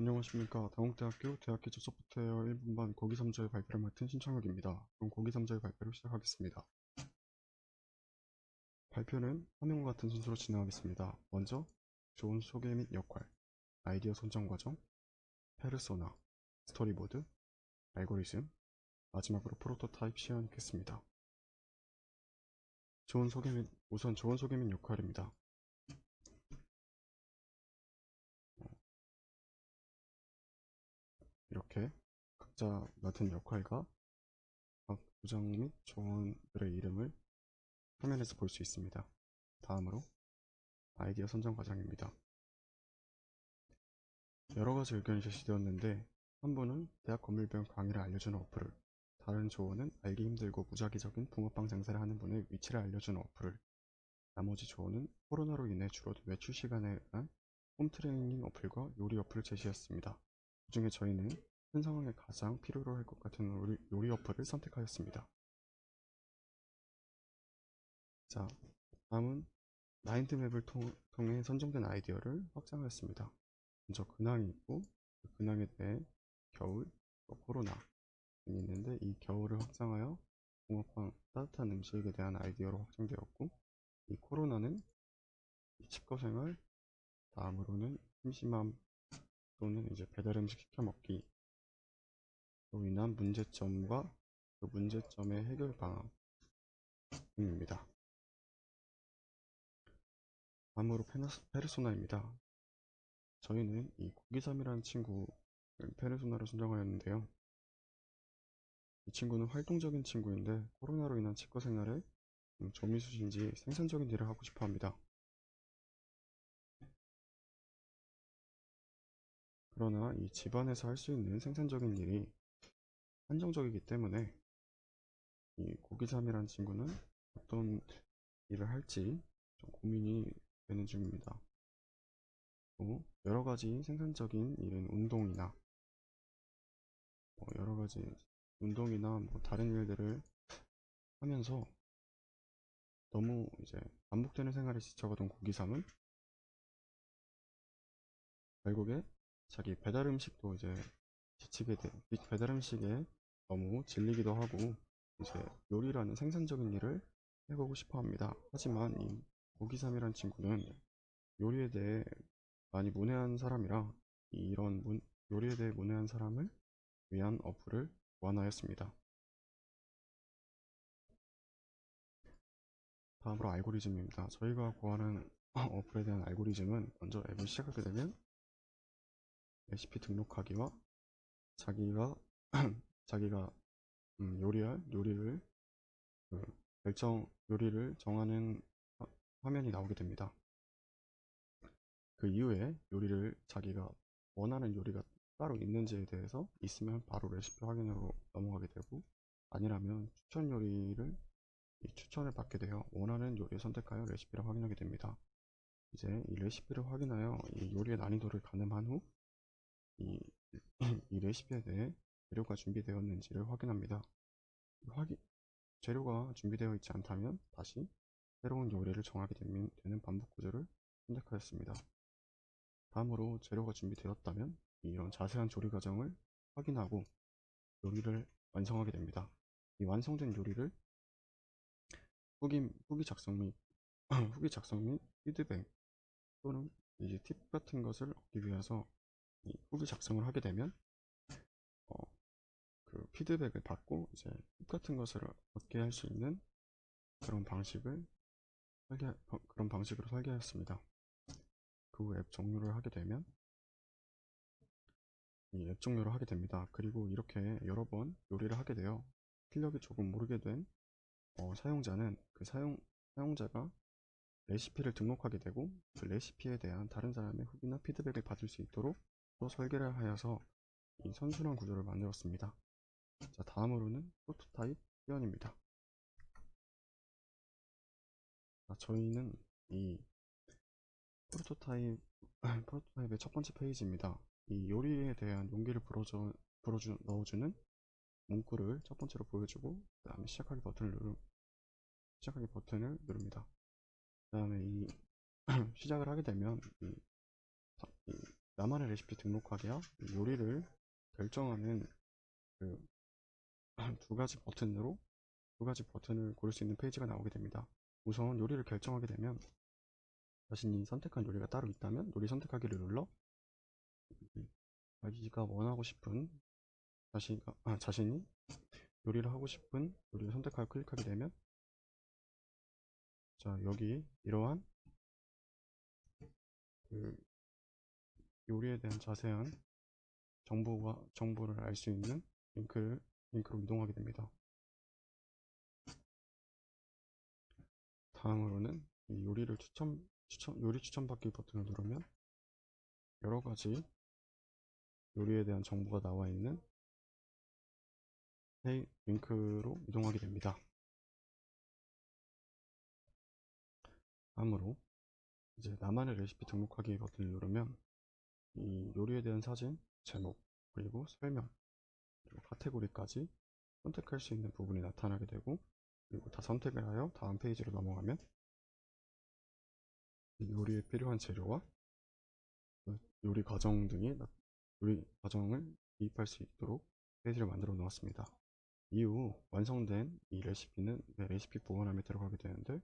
안녕하십니까. 당국대학교 대학기초 소프트웨어 1분반 고기 3저의 발표를 맡은 신창혁입니다. 그럼 고기 3저의 발표를 시작하겠습니다. 발표는 화면과 같은 순서로 진행하겠습니다. 먼저 좋은 소개 및 역할, 아이디어 선정 과정, 페르소나, 스토리보드, 알고리즘, 마지막으로 프로토타입 시연하겠습니다. 좋은 소개 및 우선 좋은 소개 및 역할입니다. 이렇게 각자 맡은 역할과 각 부장 및 조원들의 이름을 화면에서 볼 수 있습니다. 다음으로 아이디어 선정 과정입니다. 여러 가지 의견이 제시되었는데 한 분은 대학 건물병 강의를 알려주는 어플을 다른 조원은 알기 힘들고 무작위적인 붕어빵 장사를 하는 분의 위치를 알려주는 어플을 나머지 조원은 코로나로 인해 줄어든 외출 시간에 의한 홈트레이닝 어플과 요리 어플을 제시했습니다. 그 중에 저희는 현 상황에 가장 필요로 할 것 같은 요리, 요리 어플을 선택하였습니다. 자, 다음은 마인드맵을 통, 통해 선정된 아이디어를 확장하였습니다. 먼저 근황이 있고 그 근황에 대해 겨울, 또 코로나 등이 있는데 이 겨울을 확장하여 붕어빵, 따뜻한 음식에 대한 아이디어로 확장되었고 이 코로나는 집거생활, 다음으로는 심심함 또는 이제 배달 음식 시켜 먹기 로 인한 문제점과 그 문제점의 해결 방안 등입니다. 다음으로 페르소나입니다. 저희는 이 고기삼이라는 친구를 페르소나로 선정하였는데요. 이 친구는 활동적인 친구인데 코로나로 인한 치과 생활에 조미수신지 생산적인 일을 하고 싶어 합니다. 그러나 이 집안에서 할 수 있는 생산적인 일이 한정적이기 때문에 이 고기삼이라는 친구는 어떤 일을 할지 좀 고민이 되는 중입니다. 또 여러 가지 생산적인 일은 운동이나 뭐 여러 가지 운동이나 뭐 다른 일들을 하면서 너무 이제 반복되는 생활에 지쳐가던 고기삼은 결국에 자기 배달 음식도 이제 지치게 돼 배달 음식에 너무 질리기도 하고 이제 요리라는 생산적인 일을 해보고 싶어 합니다. 하지만 이 고기삼이라는 친구는 요리에 대해 많이 문외한 사람이라 이런 문, 요리에 대해 문외한 사람을 위한 어플을 고안하였습니다. 다음으로 알고리즘입니다. 저희가 고안한 어플에 대한 알고리즘은 먼저 앱을 시작하게 되면 레시피 등록하기와 자기가 자기가 음, 요리할 요리를 그 결정 요리를 정하는 화, 화면이 나오게 됩니다. 그 이후에 요리를 자기가 원하는 요리가 따로 있는지에 대해서 있으면 바로 레시피 확인으로 넘어가게 되고 아니라면 추천 요리를 추천을 받게 되어 원하는 요리를 선택하여 레시피를 확인하게 됩니다. 이제 이 레시피를 확인하여 이 요리의 난이도를 가늠한 후 이 이 레시피에 대해 재료가 준비되었는지를 확인합니다. 확인, 재료가 준비되어 있지 않다면 다시 새로운 요리를 정하게 되는 반복 구조를 선택하였습니다. 다음으로 재료가 준비되었다면 이런 자세한 조리 과정을 확인하고 요리를 완성하게 됩니다. 이 완성된 요리를 후기, 후기 작성 및 후기 작성 및 피드백 또는 이제 팁 같은 것을 얻기 위해서 후기 작성을 하게 되면 그 피드백을 받고 이제 똑같은 것을 얻게 할 수 있는 그런 방식을 설계 그런 방식으로 설계하였습니다. 그 후 앱 종료를 하게 되면 이 앱 종료를 하게 됩니다. 그리고 이렇게 여러 번 요리를 하게 되어 실력이 조금 모르게 된 어, 사용자는 그 사용 사용자가 레시피를 등록하게 되고 그 레시피에 대한 다른 사람의 후기나 피드백을 받을 수 있도록 또 설계를 하여서 이 선순환 구조를 만들었습니다. 자, 다음으로는 프로토타입 표현입니다. 자, 저희는 이 프로토타입, 프로토타입의 첫 번째 페이지입니다. 이 요리에 대한 용기를 불어줘, 불어주, 넣어주는 문구를 첫 번째로 보여주고, 그 다음에 시작하기 버튼을 누르, 시작하기 버튼을 누릅니다. 그 다음에 이 시작을 하게 되면 이, 이 나만의 레시피 등록하기와 요리를 결정하는 그 두 가지 버튼으로 두 가지 버튼을 고를 수 있는 페이지가 나오게 됩니다. 우선 요리를 결정하게 되면 자신이 선택한 요리가 따로 있다면 요리 선택하기를 눌러 자기가 원하고 싶은 자신가, 아, 자신이 요리를 하고 싶은 요리를 선택하고 클릭하게 되면 자 여기 이러한 그 요리에 대한 자세한 정보가 정보를 알 수 있는 링크를 링크로 이동하게 됩니다. 다음으로는 이 요리를 추천 추천 요리 추천받기 버튼을 누르면 여러 가지 요리에 대한 정보가 나와 있는 페이 링크로 이동하게 됩니다. 다음으로 이제 나만의 레시피 등록하기 버튼을 누르면 이 요리에 대한 사진, 제목, 그리고 설명, 그리고 카테고리까지 선택할 수 있는 부분이 나타나게 되고 그리고 다 선택을 하여 다음 페이지로 넘어가면 이 요리에 필요한 재료와 그 요리 과정 등이 나- 요리 과정을 이입할 수 있도록 페이지를 만들어 놓았습니다. 이후 완성된 이 레시피는 내 레시피 보관함에 들어가게 되는데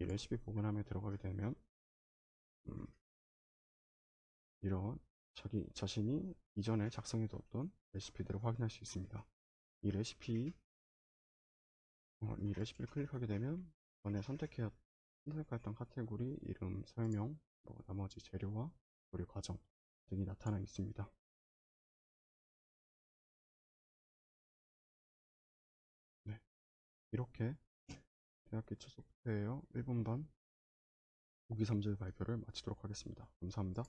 이 레시피 보관함에 들어가게 되면 음, 이런 자기 자신이 이전에 작성해 뒀던 레시피들을 확인할 수 있습니다. 이 레시피 어, 이 레시피를 클릭하게 되면 전에 선택해 선택했던 카테고리 이름 설명 뭐 나머지 재료와 요리 과정 등이 나타나 있습니다. 네, 이렇게 대학기 첫 소프트웨어 1분 반 5기 3질 발표를 마치도록 하겠습니다. 감사합니다.